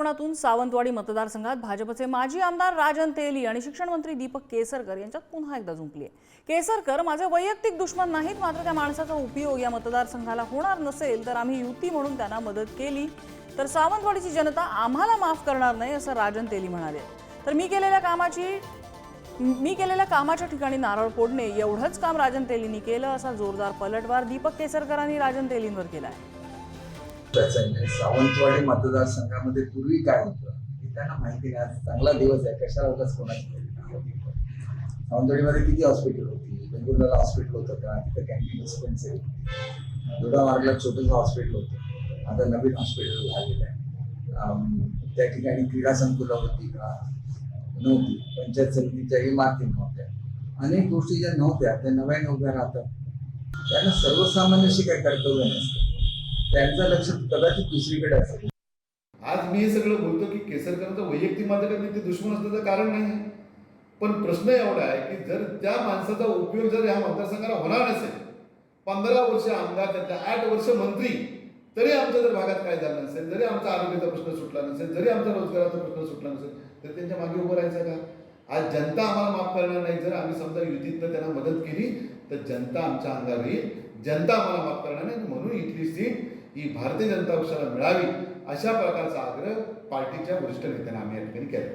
कोकणातून सावंतवाडी मतदारसंघात भाजपचे माजी आमदार राजन तेली आणि शिक्षण मंत्री दीपक केसरकर यांच्यात पुन्हा एकदा जुंपली आहे. केसरकर माझे वैयक्तिक दुश्मन नाहीत मात्र त्या माणसाचा उपयोग या मतदारसंघाला होणार नसेल तर आम्ही युती म्हणून त्यांना मदत केली. तर सावंतवाडीची जनता आम्हाला माफ करणार नाही असं राजन तेली म्हणाले. तर मी केलेल्या कामाची मी केलेल्या कामाच्या ठिकाणी नारळ फोडणे एवढंच काम राजन तेलींनी केलं असा जोरदार पलटवार दीपक केसरकरांनी राजन तेलींवर केला आहे प्रचंड म्हणजे सावंतवाडी मतदारसंघामध्ये पूर्वी काय होतं? हे त्यांना माहिती नाही. आज चांगला दिवस आहे. कशाला उगाच कोणाची सावंतवाडीमध्ये किती हॉस्पिटल होती? वेंगुर्ल्याला हॉस्पिटल होतं का? तिथं कॅन्टीन डिस्पेन्सरी होती दुधा मार्गला छोटंसं हॉस्पिटल होतं. आता नवीन हॉस्पिटल झालेलं आहे. त्या ठिकाणी क्रीडा संकुलं होती का? नव्हती. पंचायत समितीच्या इमारती नव्हत्या. अनेक गोष्टी ज्या नव्हत्या त्या नव्याने उभ्या राहतात. त्यांना सर्वसामान्यशी काय कर्तव्य नसतं. त्यांचं लक्ष कदाचित दुसरीकडे असेल. आज मी हे सगळं बोलतो की केसरकरांचं वैयक्तिक माझ्याकडे ते दुश्मन असण्याचं कारण नाही. पण प्रश्न एवढा आहे की जर त्या माणसाचा उपयोग जर ह्या मतदारसंघाला होणार नसेल पंधरा वर्ष आमदार त्यातल्या आठ वर्ष मंत्री तरी आमच्या जर भागात काय झालं नसेल जरी आमचा आरोग्याचा प्रश्न सुटला नसेल जरी आमचा रोजगाराचा प्रश्न सुटला नसेल तर त्यांच्या मागे उभं राहायचं का? आज जनता आम्हाला माफ करणार नाही. जर आम्ही समजा युतीतनं त्यांना मदत केली तर जनता आमच्या अंगावर येईल. जनता आम्हाला माफ करणार नाही. म्हणून इथली सीट ही भारतीय जनता पक्षाला मिळावी अशा प्रकारचा आग्रह पार्टीच्या वरिष्ठ नेत्यांना आम्ही या ठिकाणी केला.